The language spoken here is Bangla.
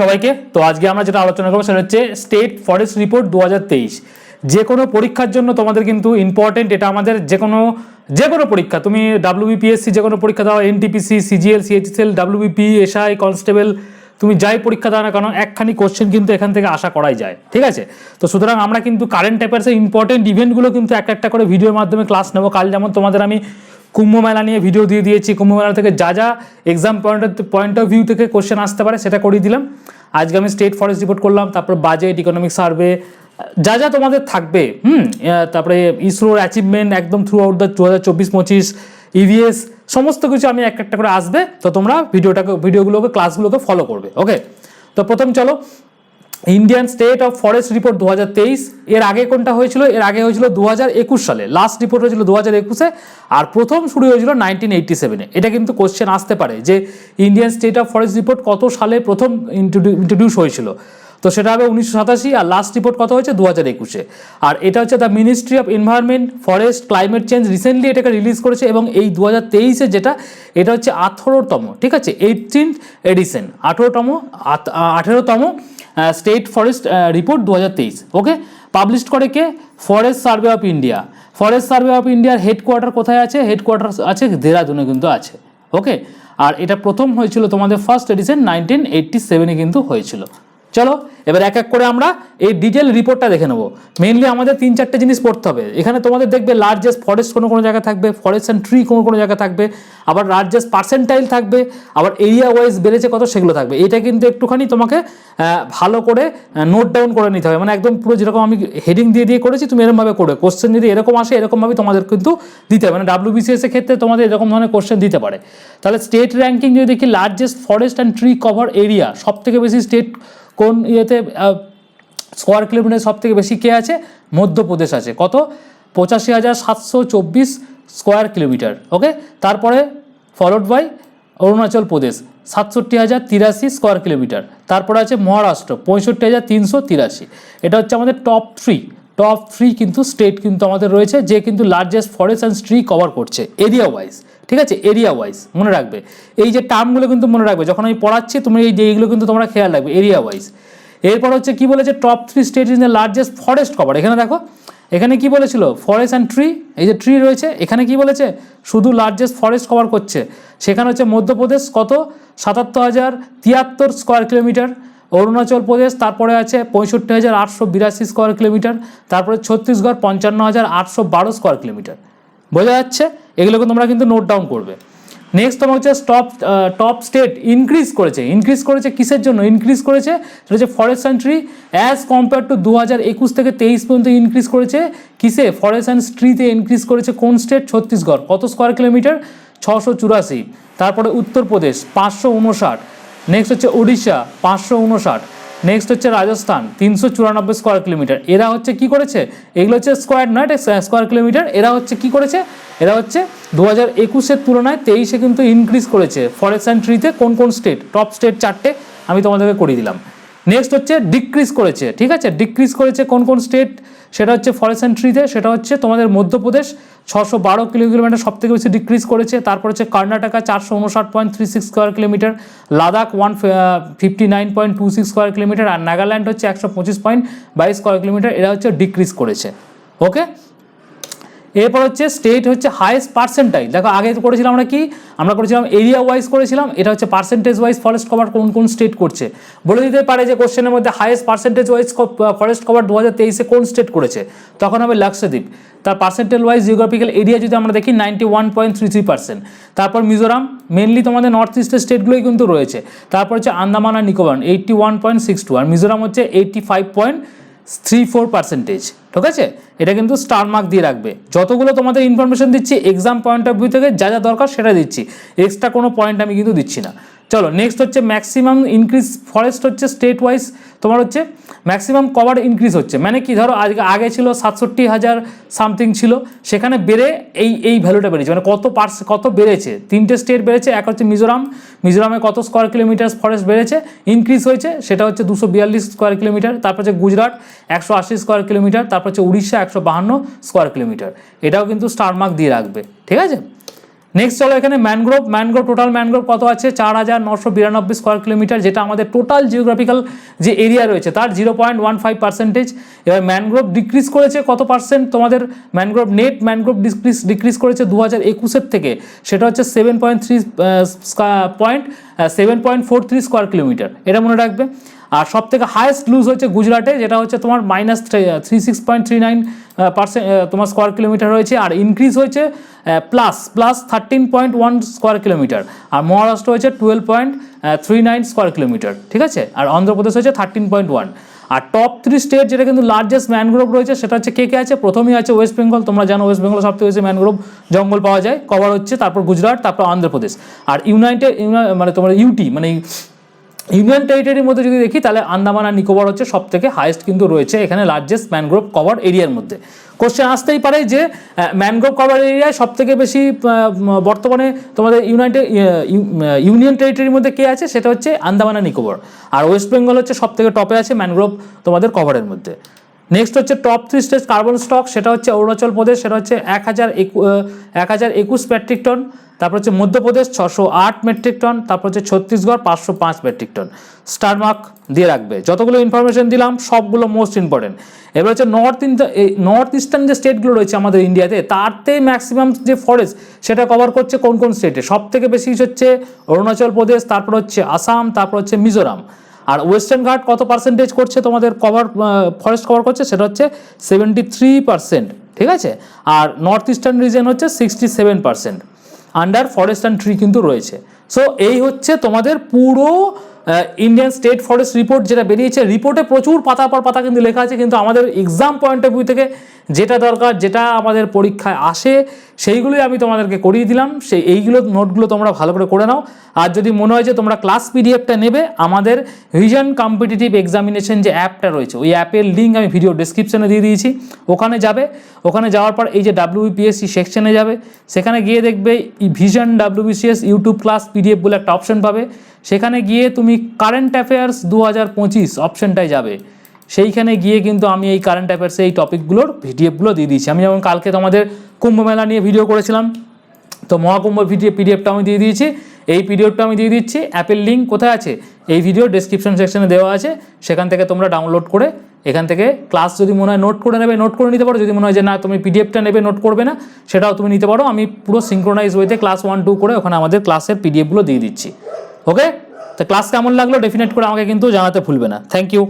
সবাইকে? তো আজকে আমরা যেটা আলোচনা করব সেটা হচ্ছে স্টেট ফরেস্ট রিপোর্ট দু হাজার তেইশ। যে কোনো পরীক্ষার জন্য তোমাদের কিন্তু ইম্পর্টেন্ট এটা আমাদের যে কোনো যে কোনো পরীক্ষা তুমি ডাব্লিউবিপিএসসি যে কোনো পরীক্ষা দাও NTPC CGL CHSL WBP SI constable তুমি যাই পরীক্ষা দাও না কেন, একখানি কোশ্চেন কিন্তু এখান থেকে আশা করাই যায়, ঠিক আছে? তো সুতরাং আমরা কিন্তু কারেন্ট অ্যাফেয়ার্সের ইম্পর্টেন্ট ইভেন্টগুলো কিন্তু এক একটা করে ভিডিওর মাধ্যমে ক্লাস নেব। কাল যেমন তোমাদের আমি কুম্ভ মেলা নিয়ে ভিডিও দিয়ে দিয়েছি। কুম্ভ মেলা থেকে যা যা exam point point of view থেকে কোশ্চেন আসতে পারে সেটা করিয়ে দিলাম। আজকে আমি স্টেট ফরেস্ট রিপোর্ট করলাম, তারপর বাজেট ইকোনমিক সার্ভে যা যা তোমাদের থাকবে, হুম তারপরে ইসরোর অ্যাচিভমেন্ট একদম থ্রু আউট দ্য দু হাজার চব্বিশ পঁচিশ ইভিএস সমস্ত কিছু আমি এক একটা করে আসবে। তো তোমরা ভিডিওটাকে ভিডিওগুলোকে ক্লাসগুলোকে ফলো করবে ওকে তো প্রথম চলো Indian state of forest report দু হাজার তেইশ, এর আগে কোনটা হয়েছিল? এর আগে হয়েছিল দু হাজার একুশ সালে। লাস্ট রিপোর্ট হয়েছিল দু হাজার একুশে, আর প্রথম শুরু হয়েছিল নাইনটিন এইটটি সেভেনে এটা কিন্তু কোশ্চেন আসতে পারে যে Indian state of forest report কত সালে প্রথম ইন্ট্রোডিউস হয়েছিল। তো সেটা হবে উনিশশো সাতাশি, আর লাস্ট রিপোর্ট কত হয়েছে? দু হাজার একুশে। আর এটা হচ্ছে the ministry of environment forest climate change recently এটাকে রিলিজ করেছে এবং এই দু হাজার তেইশে যেটা, এটা হচ্ছে আঠেরোতম, ঠিক আছে? এইটিন এডিশন আঠেরোতম আঠেরোতম স্টেট ফরেস্ট রিপোর্ট দু হাজার তেইশ ওকে পাবলিশ করে কে? Forest survey of India forest survey of ইন্ডিয়ার হেডকোয়ার্টার কোথায় আছে? হেডকোয়ার্টার আছে দেরাদুনে কিন্তু আছে ওকে আর এটা প্রথম হয়েছিল তোমাদের ফার্স্ট এডিশন নাইনটিন এইটটি সেভেনে কিন্তু হয়েছিল। চলো, এবার এক এক করে আমরা এই ডিটেল রিপোর্টটা দেখে নেব। মেনলি আমাদের তিন চারটে জিনিস পড়তে হবে। এখানে তোমাদের দেখবে লার্জেস্ট ফরেস্ট কোনো কোনো জায়গায় থাকবে ফরেস্ট অ্যান্ড ট্রি কোনো কোনো জায়গায় থাকবে, আবার লার্জেস্ট পার্সেন্টাইল থাকবে, আবার এরিয়া ওয়াইজ বেড়েছে কত সেগুলো থাকবে। এটা কিন্তু একটুখানি তোমাকে ভালো করে নোট ডাউন করে নিতে হবে। মানে একদম পুরো যেরকম আমি হেডিং দিয়ে দিয়ে করেছি, তুমি এরকমভাবে করবে। কোশ্চেন যদি এরকম আসে এরকমভাবে তোমাদের কিন্তু দিতে হবে। মানে ডাব্লিউবিসিএস এর ক্ষেত্রে তোমাদের এরকম ধরনের কোশ্চেন দিতে পারে। তাহলে স্টেট র্যাঙ্কিং যদি দেখি largest forest and tree cover area সব থেকে বেশি স্টেট কোন ইয়েতে স্কোয়ার কিলোমিটার সব থেকে বেশি কে আছে? মধ্যপ্রদেশ আছে। কত? পঁচাশি হাজার সাতশো চব্বিশ স্কোয়ার কিলোমিটার ওকে তারপরে ফলোড বাই অরুণাচল প্রদেশ, সাতষট্টি হাজার তিরাশি স্কোয়ার কিলোমিটার তারপরে আছে মহারাষ্ট্র, পঁয়ষট্টি হাজার তিনশো তিরাশি। এটা হচ্ছে আমাদের টপ থ্রি টপ থ্রি কিন্তু স্টেট কিন্তু আমাদের রয়েছে, যে কিন্তু largest forest and tree cover করছে এরিয়া ওয়াইজ ঠিক আছে? এরিয়া ওয়াইজ মনে রাখবে। এই যে টার্মগুলো কিন্তু মনে রাখবে। যখন আমি পড়াচ্ছি, তুমি এই যে এইগুলো কিন্তু তোমরা খেয়াল রাখবে এরিয়া ওয়াইজ এরপর হচ্ছে কি বলেছে? Top three state in the largest forest cover এখানে দেখো, এখানে কি বলেছিল? ফরেস্ট অ্যান্ড ট্রি এই যে ট্রি রয়েছে, এখানে কি বলেছে? শুধু লার্জেস্ট ফরেস্ট কভার করছে। সেখানে হচ্ছে মধ্যপ্রদেশ কত? সাতাত্তর হাজার তিয়াত্তর স্কোয়ার কিলোমিটার অরুণাচল প্রদেশ, তারপরে আছে পঁয়ষট্টি হাজার আটশো বিরাশি স্কোয়ার কিলোমিটার তারপরে ছত্তিশগড় পঞ্চান্ন হাজার আটশো বারো স্কোয়ার কিলোমিটার বোঝা যাচ্ছে? এগুলোকে তোমরা কিন্তু নোট ডাউন করবে। নেক্সট তোমার হচ্ছে টপ টপ স্টেট ইনক্রিজ করেছে। ইনক্রিজ করেছে কিসের জন্য? ইনক্রিজ করেছে সেটা হচ্ছে forest century as compare to দু হাজার একুশ থেকে তেইশ পর্যন্ত ইনক্রিজ করেছে। কিসে? ফরেস্ট অ্যান্ড স্ট্রিতে ইনক্রিজ করেছে কোন স্টেট ছত্তিশগড়। কত স্কোয়ার কিলোমিটার ছশো চুরাশি। তারপরে উত্তরপ্রদেশ, পাঁচশো উনষাট। নেক্সট হচ্ছে উড়িষ্যা পাঁচশো উনষাট। নেক্সট হচ্ছে রাজস্থান, তিনশো চুরানব্বই স্কোয়ার কিলোমিটার এরা হচ্ছে কি করেছে? এগুলো হচ্ছে স্কোয়ার নয় স্কোয়ার কিলোমিটার এরা হচ্ছে কি করেছে? এরা হচ্ছে দু হাজার একুশের তুলনায় তেইশে কিন্তু ইনক্রিজ করেছে। ফরেস্ট অ্যান্ড ট্রিতে কোন কোন স্টেট টপ স্টেট চারটে আমি তোমাদেরকে করিয়ে দিলাম। নেক্সট হচ্ছে ডিক্রিজ করেছে, ঠিক আছে? ডিক্রিজ করেছে কোন কোন স্টেট সেটা হচ্ছে ফরেস্ট এন্ট্রিতে সেটা হচ্ছে তোমাদের মধ্যপ্রদেশ। ছশো বারো কিলোমিটার সব থেকে বেশি ডিক্রিজ করেছে। তারপর হচ্ছে কর্ণাটকা, চারশো উনষাট point three six square kilometre Ladakh one fifty nine point two six square kilometre আর নাগাল্যান্ড হচ্ছে একশো পঁচিশ পয়েন্ট বাইশ স্কোয়ার কিলোমিটার এরা হচ্ছে ডিক্রিজ করেছে। ওকে এরপর হচ্ছে স্টেট হচ্ছে হাইয়েস্ট পার্সেন্টাইল দেখো আগে করেছিলাম আমরা কি? আমরা করেছিলাম এরিয়া ওয়াইজ করেছিলাম, এটা হচ্ছে পার্সেন্টেজ ওয়াইজ ফরেস্ট কভার কোন কোন স্টেট করছে। বলে দিতে পারে যে কোশ্চেনের মধ্যে highest percentage wise forest cover দু হাজার তেইশে কোন স্টেট করেছে? তখন হবে লাক্ষাদ্বীপ তার পার্সেন্টেজ ওয়াইজ জিওগ্রাফিক্যাল এরিয়া যদি আমরা দেখি ninety one point three three percent তারপর মিজোরাম মেনলি তোমাদের নর্থ ইস্টের স্টেটগুলোই কিন্তু রয়েছে। তারপর হচ্ছে আন্দামান আর Nicobar eighty one point six two আর মিজোরাম হচ্ছে eighty five point three four percentage ঠিক আছে এটা কিন্তু স্টার মার্ক দিয়ে রাখবে। যতগুলো তোমাদের ইনফরমেশন দিচ্ছি এক্সাম পয়েন্ট অফ ভিউ থেকে যা যা দরকার সেটা দিচ্ছি। এক্সট্রা কোনো পয়েন্ট আমি কিন্তু দিচ্ছি না। চলো নেক্সট হচ্ছে ম্যাক্সিমাম ইনক্রিজ ফরেস্ট হচ্ছে স্টেট ওয়াইজ তোমার হচ্ছে ম্যাক্সিমাম কভার ইনক্রিজ হচ্ছে। মানে কি, ধরো আজকে আগে ছিল সাতষট্টি হাজার সামথিং ছিল, সেখানে বেড়ে এই এই ভ্যালুটা বেড়েছে। মানে কত পার্স, কত বেড়েছে? তিনটে স্টেট বেড়েছে, এক হচ্ছে মিজোরাম। মিজোরামে কত স্কোয়ার কিলোমিটার ফরেস্ট বেড়েছে? ইনক্রিজ হয়েছে, সেটা হচ্ছে দুশো বিয়াল্লিশ স্কোয়ার কিলোমিটার তারপর হচ্ছে গুজরাট একশো আশি স্কোয়ার কিলোমিটার তারপর হচ্ছে উড়িষ্যা একশো বাহান্ন স্কোয়ার কিলোমিটার এটাও কিন্তু স্টার মার্ক দিয়ে রাখবে, ঠিক আছে? নেক্সট চলো এখানে ম্যানগ্রোভ ম্যানগ্রোভ টোটাল ম্যানগ্রোভ কত আছে? চার হাজার নশো বিরানব্বই স্কোয়ার কিলোমিটার যেটা আমাদের টোটাল জিওগ্রাফিক্যাল যে এরিয়া রয়েছে, তার zero point one five percentage এবার ম্যানগ্রোভ ডিক্রিজ করেছে কত পার্সেন্ট তোমাদের mangrove net mangrove decrease decrease করেছে দু হাজার একুশের থেকে। সেটা হচ্ছে seven point three point seven point four three square kilometre এটা মনে রাখবে। আর সব থেকে হায়েস্ট লুজ হচ্ছে গুজরাটে, যেটা হচ্ছে তোমার minus three six point three nine percent তোমার স্কোয়ার কিলোমিটার হয়েছে আর ইনক্রিজ হয়েছে plus plus thirteen point one square kilometre আর মহারাষ্ট্র হয়েছে twelve point three nine square kilometre ঠিক আছে? আর অন্ধ্রপ্রদেশ হয়েছে থার্টিন পয়েন্ট ওয়ান আর টপ থ্রি স্টেট যেটা কিন্তু লার্জেস্ট ম্যানগ্রোভ রয়েছে, সেটা হচ্ছে কে কে আছে? প্রথমেই আছে ওয়েস্ট বেঙ্গল তোমরা জানো ওয়েস্ট বেঙ্গল সব থেকে বেশি ম্যানগ্রোভ জঙ্গল পাওয়া যায়। কভার হচ্ছে, তারপর গুজরাট, তারপর অন্ধ্রপ্রদেশ। আর ইউনাইটেড মানে তোমার ইউটি মানে ইউনিয়ন টেরিটরির মধ্যে যদি দেখি, তাহলে আন্দামান আর নিকোবর হচ্ছে সব থেকে হাইয়েস্ট কিন্তু রয়েছে এখানে লার্জেস্ট ম্যানগ্রোভ কভার এরিয়ার মধ্যে। কোশ্চেন আসতেই পারে যে ম্যানগ্রোভ কভার এরিয়ায় সব থেকে বেশি বর্তমানে তোমাদের ইউনাইটেড ইউনিয়ন টেরিটরির মধ্যে কে আছে? সেটা হচ্ছে আন্দামান আর নিকোবর। আর ওয়েস্ট বেঙ্গল হচ্ছে সব থেকে টপে আছে ম্যানগ্রোভ তোমাদের কভারের মধ্যে। নেক্সট হচ্ছে top three stage carbon stock সেটা হচ্ছে অরুণাচল প্রদেশ, সেটা হচ্ছে এক হাজার এক হাজার একুশ মেট্রিক টন তারপর হচ্ছে মধ্যপ্রদেশ ছশো আট মেট্রিক টন তারপর হচ্ছে ছত্তিশগড় পাঁচশো পাঁচ মেট্রিক টন স্টার মার্ক দিয়ে রাখবে। যতগুলো ইনফরমেশন দিলাম, সবগুলো মোস্ট ইম্পর্টেন্ট এবার হচ্ছে নর্থ এই নর্থ ইস্টার্ন যে স্টেটগুলো রয়েছে আমাদের ইন্ডিয়াতে তারতে ম্যাক্সিমাম যে ফরেস্ট সেটা কভার করছে কোন কোন স্টেটে সব থেকে বেশি হচ্ছে অরুণাচল প্রদেশ, তারপর হচ্ছে আসাম, তারপর হচ্ছে মিজোরাম। আর ওয়েস্টার্ন ঘাট কত পার্সেন্টেজ করছে তোমাদের কভার ফরেস্ট কভার করছে? সেটা হচ্ছে সেভেন্টি থ্রি পার্সেন্ট ঠিক আছে? আর নর্থ ইস্টার্ন রিজন হচ্ছে sixty seven percent under forest and tree কিন্তু রয়েছে। সো এই হচ্ছে তোমাদের পুরো ইন্ডিয়ান স্টেট ফরেস্ট রিপোর্ট যেটা বেরিয়েছে। রিপোর্টে প্রচুর পাতার পর পাতা কিন্তু লেখা আছে, কিন্তু আমাদের এক্সাম পয়েন্ট অফ ভিউ থেকে যেটা দরকার, যেটা আমাদের পরীক্ষায় আসে, সেইগুলোই আমি তোমাদেরকে করিয়ে দিলাম। সেই এইগুলো নোটগুলো তোমরা ভালো করে করে নাও। আর যদি মনে হয় যে তোমরা ক্লাস পিডিএফটা নেবে, আমাদের ভিশন কম্পিটিটিভ এক্সামিনেশন যে অ্যাপটা রয়েছে, ওই অ্যাপের লিঙ্ক আমি ভিডিও ডিসক্রিপশনে দিয়ে দিয়েছি। ওখানে যাবে। ওখানে যাওয়ার পর এই যে ডাব্লিউবিপিএসসি সেকশনে যাবে। সেখানে গিয়ে দেখবে vision WBCS YouTube class PDF বলে একটা অপশন পাবে। সেখানে গিয়ে তুমি কারেন্ট অ্যাফেয়ার্স দু হাজার পঁচিশ অপশনটায় যাবে। সেইখানে গিয়ে কিন্তু আমি এই কারেন্ট অ্যাফেয়ার্সে এই টপিকগুলোর ভিডিএফগুলো দিয়ে দিয়েছি। আমি যেমন কালকে তোমাদের কুম্ভ মেলা নিয়ে ভিডিও করেছিলাম, তো মহাকুম্ভ ভিডিও পিডিএফটা আমি দিয়ে দিয়েছি। এই পিডিএফটা আমি দিয়ে দিচ্ছি। অ্যাপের লিঙ্ক কোথায় আছে? এই ভিডিও ডেসক্রিপশন সেকশনে দেওয়া আছে। সেখান থেকে তোমরা ডাউনলোড করে এখান থেকে ক্লাস যদি মনে হয় নোট করে নেবে নোট করে নিতে পারো। যদি মনে হয় যে না, তুমি পিডিএফটা নেবে নোট করবে না, সেটাও তুমি নিতে পারো। আমি পুরো সিঙ্ক্রোনাইজ ওয়েতে ক্লাস ওয়ান টু করে ওখানে আমাদের ক্লাসের পিডিএফগুলো দিয়ে দিচ্ছি। ওকে তো ক্লাস কেমন লাগল? ডেফিনেট করে আমাকে কিন্তু জানাতে ভুলবে না। Thank you